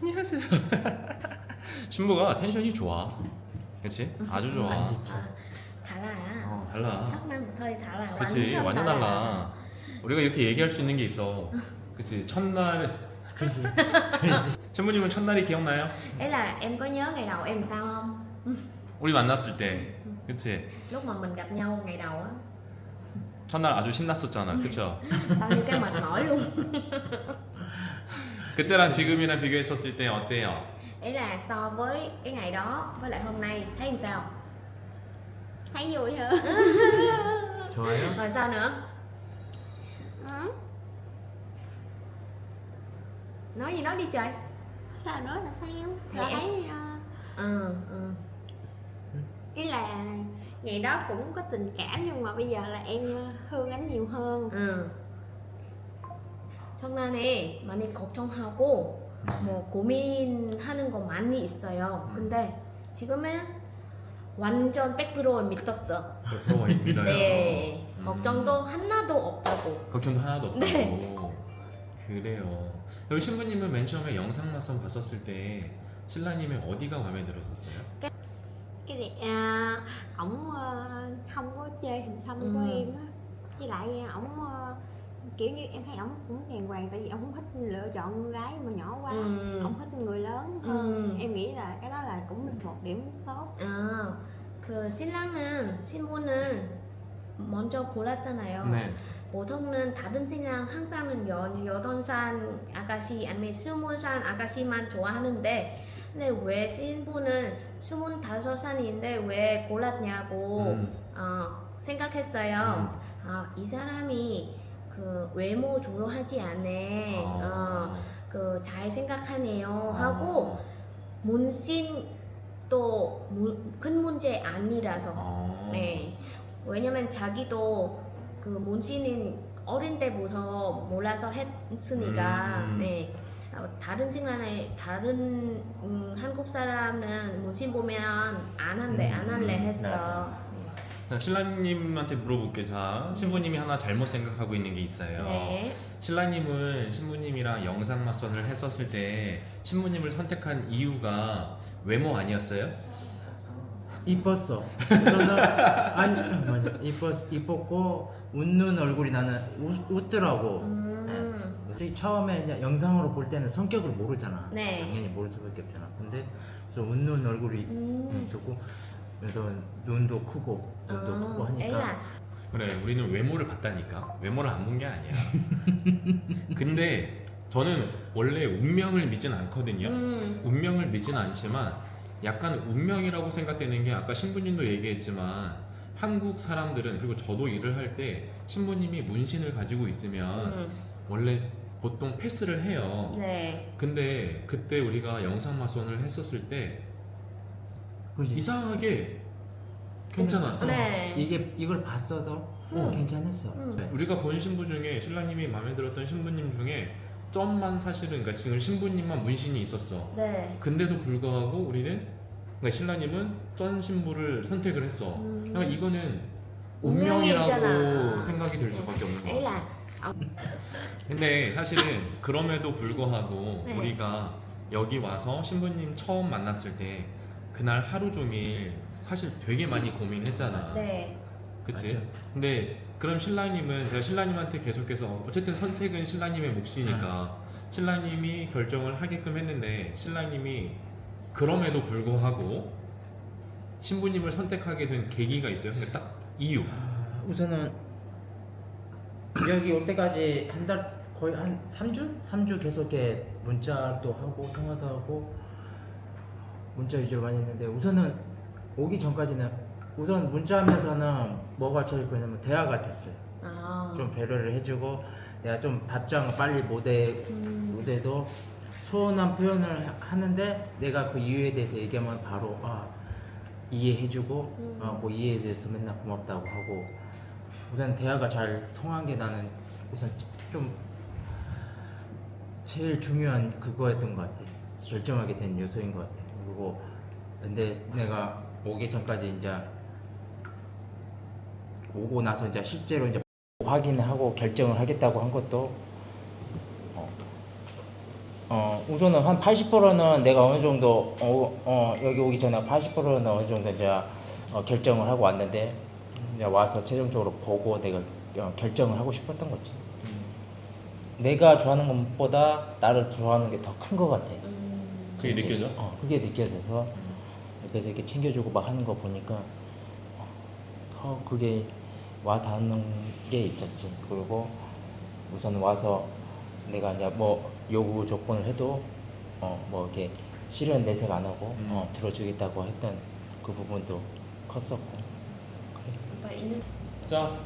안녕하세요. 신부가 텐션이 좋아. 그렇지? 아주 좋아. 안 지쳐. 아, 달라요. 어, 달라. 첫날부터 달라. 그치 완전 달라. 우리가 이렇게 얘기할 수 있는 게 있어. 그치 첫날 그지. 신부님은 첫날이 기억나요? Ấy là em có nhớ ngày đầu em sao không? 우리 만났을 때. 그치 Lúc mà mình gặp nhau ngày đầu á, 첫날 아주 신났었잖아. 그쵸? bao nhiêu cái mệt mỏi luôn. 그때랑 지금이랑 비교했었을 때 어때요? Ấy là so với cái ngày đó với lại hôm nay thấy làm sao? thấy vui hơn 좋아요? Rồi sao nữa? ừ. Nói gì nói đi trời. sao nữa là sao Thì là em- thấy ờ, Ừ, ừ. ý là ngày đó cũng có tình cảm nhưng mà bây giờ là em ờ, thương anh nhiều hơn 응. 청란에 많이 걱정하고 뭐 고민하는 거 많이 있어요. 근데 지금은 완전 100% 믿었어. 부러워 믿어요. 네. 음. 걱정도 하나도 없다고. 걱정도 하나도 없다고. 네. 그래요. 그럼 신부님은 맨 처음에 영상 맞선 봤었을 때 신라님의 어디가 마음에 들었었어요? cái này à, ổng ờ, không có chơi hình xăm của Ừ. em á với lại ổng ờ, kiểu như em thấy ổng cũng đàng hoàng tại vì ổng không thích lựa chọn con gái mà nhỏ quá 음. ổng thích người lớn hơn Ừ. em nghĩ là cái đó là cũng một điểm tốt 아, 그 신랑은 신부는 먼저 골랐잖아요. 네. 보통은 다른 신랑 항상은 연 여덟 살 아가씨 아니면 스물 살 아가씨만 좋아하는데 근데 왜 신부는 스물 다섯 살인데 왜 골랐냐고 음. 어, 생각했어요. 아, 이 사람이 그 외모 중요하지 않네. 어, 그 잘 생각하네요 하고 문신도 무- 큰 문제 아니라서 어. 네. 왜냐면 자기도 그 문신은 어린 때부터 몰라서 했으니까 음. 네. 어, 다른 생각에 다른 음, 한국 사람은 문신 보면 안 한대 안 할래 음, 했어. 자, 신라님한테 물어볼게. 자, 신부님이 하나 잘못 생각하고 있는 게 있어요. 네. 신라님은 신부님이랑 영상 맞선을 했었을 때 신부님을 선택한 이유가 외모 아니었어요? 이뻤어. 아니 맞아. 이뻤 이뻤고 웃는 얼굴이 나는 웃, 웃더라고. 음. 솔직히 처음에 이제 영상으로 볼 때는 성격을 모르잖아. 네. 당연히 모를 수밖에 없잖아. 근데 웃는 얼굴이 음. 좋고 그래서 눈도 크고 눈도 어, 크고 하니까 애가 그래, 우리는 외모를 봤다니까. 외모를 안 본 게 아니야. 근데 저는 원래 운명을 믿진 않거든요. 음. 운명을 믿지는 않지만 약간 운명이라고 생각되는 게 아까 신부님도 얘기했지만 한국 사람들은 그리고 저도 일을 할 때 신부님이 문신을 가지고 있으면 음. 원래 보통 패스를 해요. 네. 근데 그때 우리가 영상 마선을 했었을 때 그지? 이상하게 괜찮았어. 네. 이게 이걸 봤어도 어. 괜찮았어. 음. 네. 우리가 본 신부 중에 신라님이 마음에 들었던 신부님 중에 점만 사실은 그러니까 지금 신부님만 문신이 있었어. 네. 근데도 불구하고 우리는 그러니까 신라님은 쩐 신부를 선택을 했어. 음. 그러니까 이거는 운명이잖아. 운명이라고 생각이 들 수밖에 없는 거야. là 근데 사실은 그럼에도 불구하고 네. 우리가 여기 와서 신부님 처음 만났을 때 그날 하루 종일 사실 되게 많이 고민했잖아. 네. 그치? 맞아. 근데 그럼 신라님은 제가 신라님한테 계속해서 어쨌든 선택은 신라님의 네. 몫이니까 신라님이 결정을 하게끔 했는데 신라님이 그럼에도 불구하고 신부님을 선택하게 된 계기가 있어요. 그러니까 딱 이유. 아, 우선은 여기 올 때까지 한 달 거의 한 3주? 3주 계속 이렇게 문자도 하고 통화도 하고 문자 위주로 많이 했는데 우선은 오기 전까지는 우선 문자하면서는 뭐가 제일 그냐면 대화가 됐어요. 아. 좀 배려를 해주고 내가 좀 답장을 빨리 못해 음. 못해도 소원한 표현을 하- 하는데 내가 그 이유에 대해서 얘기하면 바로 아 이해해주고 음. 아, 그 이해에 대해서 맨날 고맙다고 하고 우선 대화가 잘 통한 게 나는 우선 좀 제일 중요한 그거였던 것 같아 결정하게 된 요소인 것 같아 그리고 근데 내가 오기 전까지 이제 오고 나서 이제 실제로 이제 확인하고 결정을 하겠다고 한 것도 어, 어 우선은 한 80%는 내가 어느 정도 어, 어 여기 오기 전에 80%는 어느 정도 이제 어, 결정을 하고 왔는데 이제 와서 최종적으로 보고 내가 어, 결정을 하고 싶었던 거지. 내가 좋아하는 것보다 나를 좋아하는 게 더 큰 것 같아. 음, 그게 느껴져? 어, 그게 느껴져서 옆에서 이렇게 챙겨주고 막 하는 거 보니까 어, 더 그게 와 닿는 게 있었지. 그리고 우선 와서 내가 이제 뭐 요구 조건을 해도 어 뭐 이렇게 실은 내색 안 하고 음. 어 들어주겠다고 했던 그 부분도 컸었고. 자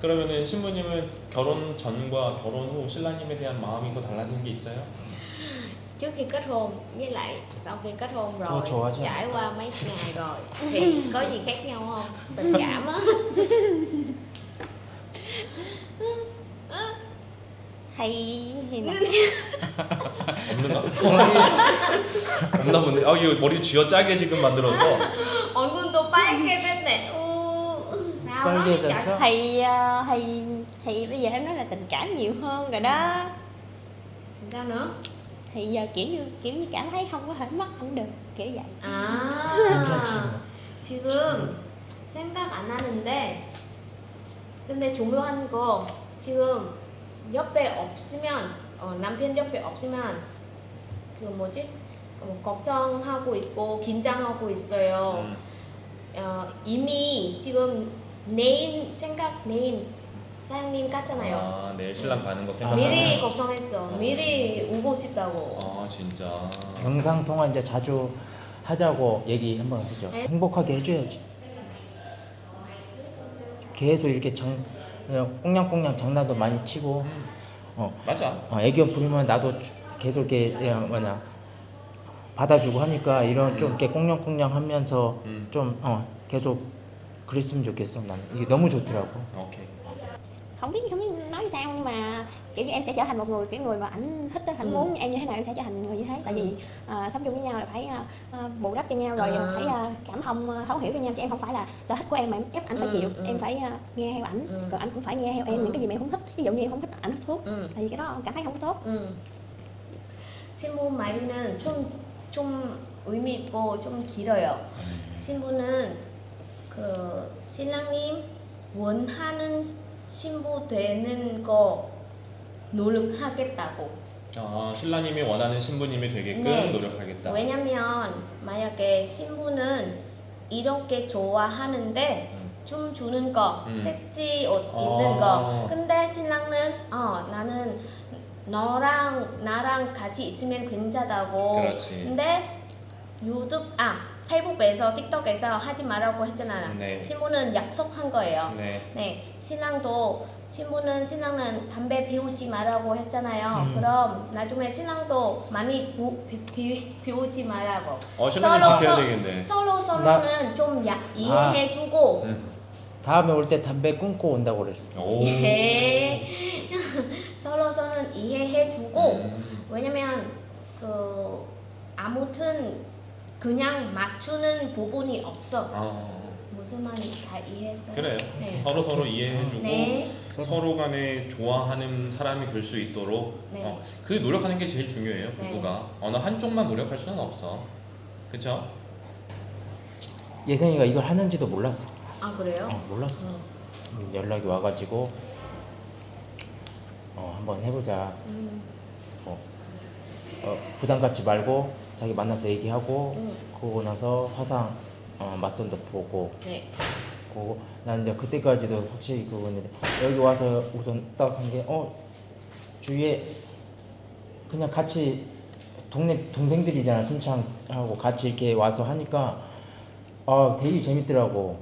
그러면은 신부님은 결혼 전과 결혼 후 신랑님에 대한 마음이 더 달라진 게 있어요? trước khi kết hôn với lại sau khi kết hôn rồi Thôi, chùa chứ. trải qua mấy ngày rồi thì có gì khác nhau không tình cảm á hay hay là 없는가? 없나 본데. 아 이거 머리 쥐어 짜게 지금 만들어서. 얼굴도 빨개 됐네 오 sao đó 빨개졌어? chả- thì ờ, thì thì bây giờ em nói là tình cảm nhiều hơn rồi đó sao nữa Thì giờ kiểu như kiểu như cảm thấy không có thể mất anh được kiểu vậy. 아. 지금 생각 안 하는데 근데 중요한 거 지금 옆에 없으면 어, 남편 옆에 없으면 그 뭐지? 어, 걱정하고 있고 긴장하고 있어요. 음. 어, 이미 지금 내일 생각 내일 사장님 같잖아요. 아 내일 신랑 가는 거 생각. 미리 걱정했어. 미리 오고 싶다고 아 진짜. 영상 통화 이제 자주 하자고 얘기 한번 해줘. 네. 행복하게 해줘야지. 계속 이렇게 장 그냥 꽁냥꽁냥 장난도 많이 치고 음. 어, 맞아. 어, 애교 부리면 나도 계속 이렇게 그냥 뭐냐 받아주고 하니까 이런 좀 이렇게 꽁냥꽁냥 하면서 음. 좀 어, 계속 그랬으면 좋겠어. 난 이게 너무 좋더라고. 오케이. không biết không biết nói sao nhưng mà kiểu như em sẽ trở thành một người kiểu người mà ảnh thích đó ảnh Ừ. muốn em như thế nào em sẽ trở thành người như thế tại vì ờ, sống chung với nhau là phải ờ, ờ, bù đắp cho nhau rồi À. phải ờ, cảm thông ờ, thấu hiểu cho nhau chứ em không phải là sở thích của em mà em ép ảnh phải Ừ, chịu ừ. em phải ờ, nghe theo ảnh Ừ. còn anh cũng phải nghe theo em Ừ. những cái gì mà em không thích ví dụ như em không thích ảnh hút thuốc 응. tại vì cái đó cảm thấy không có tốt 응. 신부 말은 좀, 좀 의미 있고 좀 길어요. 신부는 그 신랑님 원하는 신부 되는 거 노력하겠다고. 아 신랑님이 원하는 신부님이 되게끔 네. 노력하겠다. 왜냐면 만약에 신부는 이렇게 좋아하는데 음. 춤 주는 거, 음. 섹시 옷 아. 입는 거. 근데 신랑은 어 나는 너랑 나랑 같이 있으면 괜찮다고. 그렇지. 근데 유튜브 아 페이북에서 틱톡에서 하지 말라고 했잖아. 네. 신부는 약속한 거예요. 네. 네, 신랑도 신부는 신랑은 담배 피우지 말라고 했잖아요. 음. 그럼 나중에 신랑도 많이 부, 피, 피, 피우지 말라고. 어 서로 지켜야 서- 되겠네. 서로 서로는 좀 야, 이해해주고 음. 다음에 올 때 담배 끊고 온다고 그랬어. 오. 이해 서로 서로는 이해해주고 음. 왜냐면 그 아무튼 그냥 맞추는 부분이 없어. 아 무슨 말인지 다 이해했어요. 그래요. 네. 서로 서로 이해해주고 네. 서로 간에 좋아하는 사람이 될 수 있도록 네. 어, 그 노력하는 게 제일 중요해요. 네. 부부가 어느 한쪽만 노력할 수는 없어. 그쵸? 예성이가 이걸 하는지도 몰랐어. 아 그래요? 어, 몰랐어. 응. 연락이 와가지고 어 한번 해보자. 음, 어, 어, 부담 갖지 말고 자기 만나서 얘기하고 음. 그러고 나서 화상 어, 맞선도 보고 네. 그고 난 이제 그때까지도 확실히 그거였는데 여기 와서 우선 딱 한 게 어 주위에 그냥 같이 동네 동생들이잖아 순창하고 같이 이렇게 와서 하니까 아 되게 재밌더라고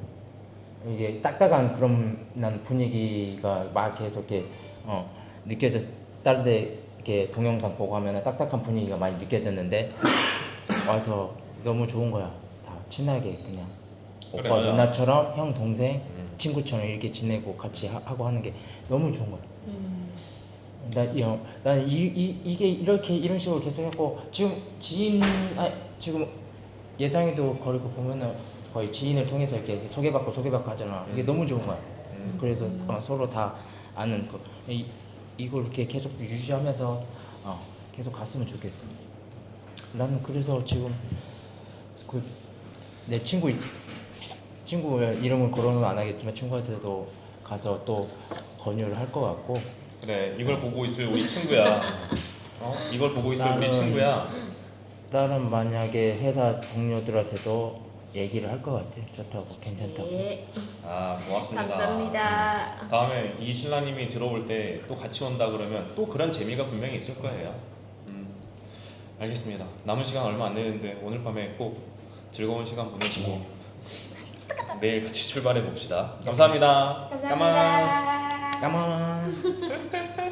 이게 딱딱한 그런 난 분위기가 막 계속 이렇게 어 느껴졌 다른 데 이렇게 동영상 보고 하면은 딱딱한 분위기가 많이 느껴졌는데 와서 너무 좋은 거야 다 친하게 그냥 그래, 오빠 맞아. 누나처럼 형 동생 음. 친구처럼 이렇게 지내고 같이 하, 고 하는 게 너무 좋은 거야 음, 나난 이, 이, 이게 이렇게 이런 식으로 계속 했고 지금 지인 아, 지금 예상이도 거리고 보면은 거의 지인을 통해서 이렇게 소개받고 소개받고 하잖아 이게 음. 너무 좋은 거야 음. 그래서 어, 서로 다 아는 거 이, 이걸 이렇게 계속 유지하면서 어, 계속 갔으면 좋겠어. 나는 그래서 지금 그 내 친구 친구 이름은 거론은 안 하겠지만 친구한테도 가서 또 권유를 할 것 같고 그래 이걸 보고 있을 우리 친구야. 어 이걸 보고 있을 우리 나는- 친구야. 다른 만약에 회사 동료들한테도 얘기를 할 것 같아. 좋다고 괜찮다고. 예, 아 고맙습니다. 감사합니다. 다음에 이 신라님이 들어올 때 또 같이 온다 그러면 또 그런 재미가 분명히 있을 거예요. 음, 알겠습니다. 남은 시간 얼마 안 되는데 오늘 밤에 꼭 즐거운 시간 보내시고 내일 같이 출발해 봅시다. 감사합니다. 까만. 감사합니다 까만.